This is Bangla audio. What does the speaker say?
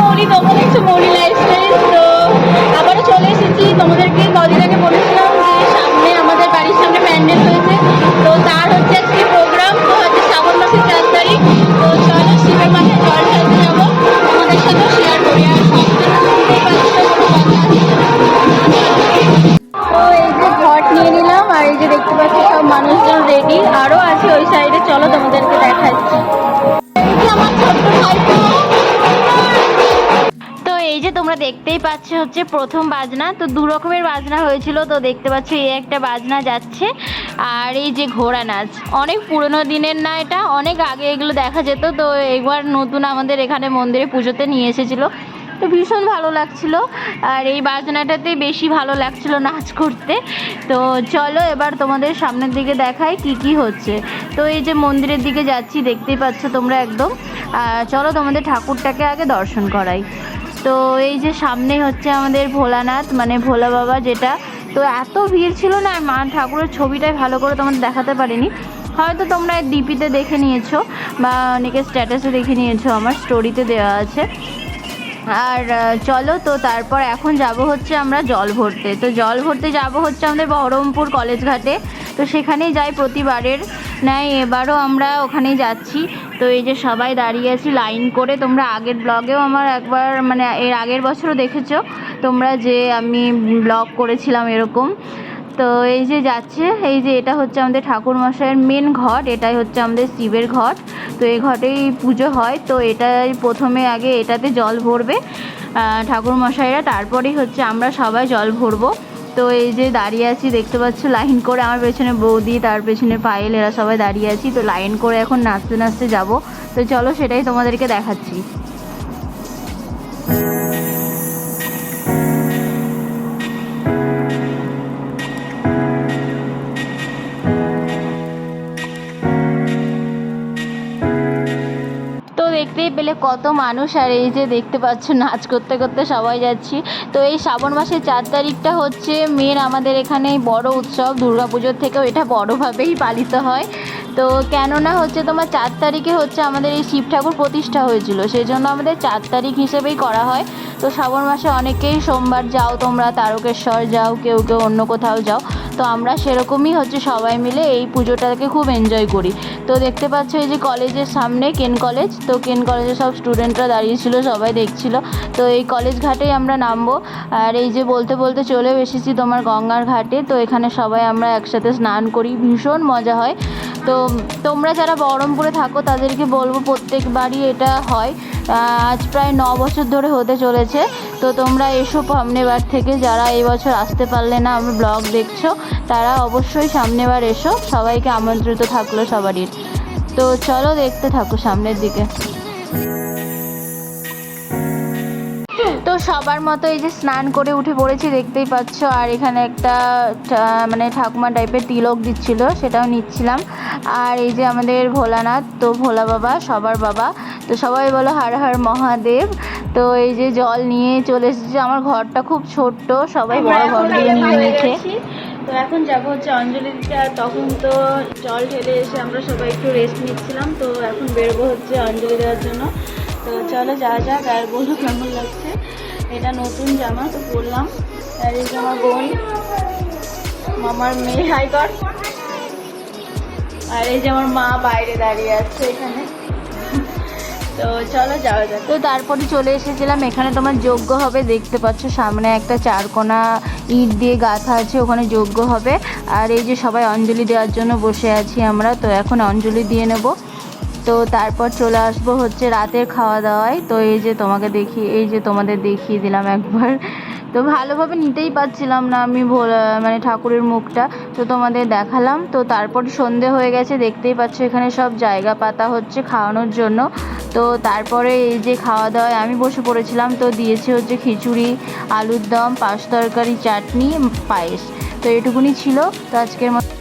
মৌলি তোমরা দেখছ মৌলি লাইফস্টাইল তো। আবারও চলে এসেছি, তোমাদেরকে কদিন আগে বলেছিলাম যে সামনে আমাদের বাড়ির সামনে প্যান্ডেল হয়েছে। তো তার হচ্ছে আজকে প্রোগ্রাম তো হচ্ছে শ্রাবণ মাসের চার তারিখ। তো চলো শিবের মাথায় জল ঢালতে যাব তোমাদের সাথেও শেয়ার করি, আর তো এই যে ঘট নিয়ে নিলাম, আর এই যে দেখতে পাচ্ছি সব মানুষজন রেডি আরও আছে ওই সাইডে চলো তোমাদেরকে দেখাচ্ছি। এই যে তোমরা দেখতেই পাচ্ছ হচ্ছে প্রথম বাজনা, তো দু রকমের বাজনা হয়েছিল, তো দেখতে পাচ্ছ এই একটা বাজনা যাচ্ছে। আর এই যে ঘোড়া নাচ, অনেক পুরনো দিনের না এটা, অনেক আগে এগুলো দেখা যেত, তো একবার নতুন আমাদের এখানে মন্দিরে পুজোতে নিয়ে এসেছিল। তো ভীষণ ভালো লাগছিল। আর এই বাজনাটাতে বেশি ভালো লাগছিল নাচ করতে। তো চলো এবার তোমাদের সামনের দিকে দেখাই কি কি হচ্ছে। তো এই যে মন্দিরের দিকে যাচ্ছি, দেখতেই পাচ্ছ তোমরা একদম। চলো তোমাদের ঠাকুরটাকে আগে দর্শন করাই। তো এই যে সামনে হচ্ছে আমাদের ভোলানাথ মানে ভোলা বাবা যেটা। তো এত ভিড় ছিল না মা ঠাকুরের ছবিটাই ভালো করে তোমাদের দেখাতে পারিনি। হয়তো তোমরা ডিপিতে দেখে নিয়েছো, বা অনেকে স্ট্যাটাসে দেখে নিয়েছো, আমার স্টোরিতে দেওয়া আছে। আর চলো তো তারপর এখন যাব হচ্ছে আমরা জল ভরতে। তো জল ভরতে যাব হচ্ছে আমাদের বহরমপুর কলেজ ঘাটে। তো সেখানেই যাই প্রতিবারের। ন্যায় এবারও আমরা ওখানেই যাচ্ছি। তো এই যে সবাই দাঁড়িয়ে আছি লাইন করে, তোমরা আগের ব্লগেও আমার একবার মানে এর আগের বছরও দেখেছ। তোমরা যে আমি ব্লগ করেছিলাম এরকম। তো এই যে যাচ্ছে, এই যে এটা হচ্ছে আমাদের ঠাকুর মশাইয়ের মেন ঘট, এটাই হচ্ছে আমাদের শিবের ঘট। তো এই ঘটেই পুজো হয়, তো এটাই প্রথমে আগে এটাতে জল ভরবে ঠাকুর মশাইরা তারপরেই হচ্ছে আমরা সবাই জল ভরবো। তো এই যে দাঁড়িয়ে আছি, দেখতে পাচ্ছ, লাইন করে আমার পেছনে বৌদি, তার পেছনে পায়েল, এরা সবাই দাঁড়িয়ে আছি। তো লাইন করে এখন নাচতে নাচতে যাব। তো চলো সেটাই তোমাদেরকে দেখাচ্ছি। দেখতেই পেলে কত মানুষ। আর এই যে দেখতে পাচ্ছ, নাচ করতে করতে সবাই যাচ্ছি। তো এই শ্রাবণ মাসের চার তারিখটা হচ্ছে মেন আমাদের এখানে বড় উৎসব, দুর্গাপুজোর থেকেও এটা বড়োভাবেই পালিত হয়। তো কেননা হচ্ছে তোমার চার তারিখে হচ্ছে আমাদের এই শিব ঠাকুর প্রতিষ্ঠা হয়েছিল সেই জন্য আমাদের চার তারিখ হিসেবেই করা হয়। তো শ্রাবণ মাসে অনেকেই সোমবার যাও তোমরা, তারকেশ্বর যাও, কেউ কেউ অন্য কোথাও যাও। তো আমরা সেরকমই হচ্ছে সবাই মিলে এই পুজোটাকে খুব এনজয় করি। তো দেখতে পাচ্ছ এই যে কলেজের সামনে কেন কলেজ, তো কেন কলেজের সব স্টুডেন্টরা দাঁড়িয়েছিল সবাই দেখছিল। তো এই কলেজ ঘাটেই আমরা নামবো। আর এই যে বলতে বলতে চলেও এসেছি তোমার গঙ্গার ঘাটে, তো এখানে সবাই আমরা একসাথে স্নান করি, ভীষণ মজা হয়। তো তোমরা যারা বহরমপুরে থাকো, তাদেরকে বলব প্রত্যেকবারই এটা হয়। আজ প্রায় ন বছর ধরে হতে চলেছে। তো তোমরা এসো সামনেবার থেকে, যারা এবছর বছর আসতে পারলে না, আমার ব্লগ দেখছ, তারা অবশ্যই সামনেবার এসো। সবাইকে আমন্ত্রিত থাকল সবারই। তো চলো দেখতে থাকো সামনের দিকে। সবার মতো এই যে স্নান করে উঠে পড়েছি দেখতেই পাচ্ছ। আর এখানে একটা মানে ঠাকুমা টাইপের তিলক দিচ্ছিল সেটাও নিচ্ছিলাম। আর এই যে আমাদের ভোলানাথ তো ভোলা বাবা সবার বাবা। তো সবাই বলো হার হার মহাদেব। তো এই যে জল নিয়ে চলে এসেছে আমার ঘরটা খুব ছোট্ট সবাই বড় ঘরগুলো নিয়ে নিয়েছে। তো এখন যাব হচ্ছে অঞ্জলি দিতে আর তখন তো জল ঢেলে এসে আমরা সবাই একটু রেস্ট নিচ্ছিলাম। তো এখন বেরোবো হচ্ছে অঞ্জলি দেওয়ার জন্য। তো চলো যা যাক আর বলো কেমন লাগছে। এটা নতুন জামা, তো পরলাম আর এই আমার বোন, মামার মেয়ে, হাই কর আর এই যে আমার মা বাইরে দাঁড়িয়ে আছে এখানে। তো চলো যাওয়া যাক। তো তারপরে চলে এসেছিলাম, এখানে তোমার যজ্ঞ হবে, দেখতে পাচ্ছ সামনে একটা চারকোনা ইট দিয়ে গাঁথা আছে, ওখানে যজ্ঞ হবে। আর এই যে সবাই অঞ্জলি দেওয়ার জন্য বসে আছি আমরা, তো এখন অঞ্জলি দিয়ে নেব। তো তারপর চলে আসব হচ্ছে রাতের খাওয়া দাওয়ায় তো এই যে তোমাকে দেখি, এই যে তোমাদের দেখিয়ে দিলাম একবার। তো ভালোভাবে নিতেই পারছিলাম না আমি মানে ঠাকুরের মুখটা। তো তোমাদের দেখালাম। তো তারপর সন্ধে হয়ে গেছে, দেখতেই পাচ্ছ এখানে সব জায়গা পাতা হচ্ছে খাওয়ানোর জন্য। তো তারপরে এই যে খাওয়া দাওয়ায় আমি বসে পড়েছিলাম, তো দিয়েছে হচ্ছে খিচুড়ি, আলুর দম পাঁচ তরকারি, চাটনি, পায়েস। তো এটুকুনি ছিল। তো আজকের মতো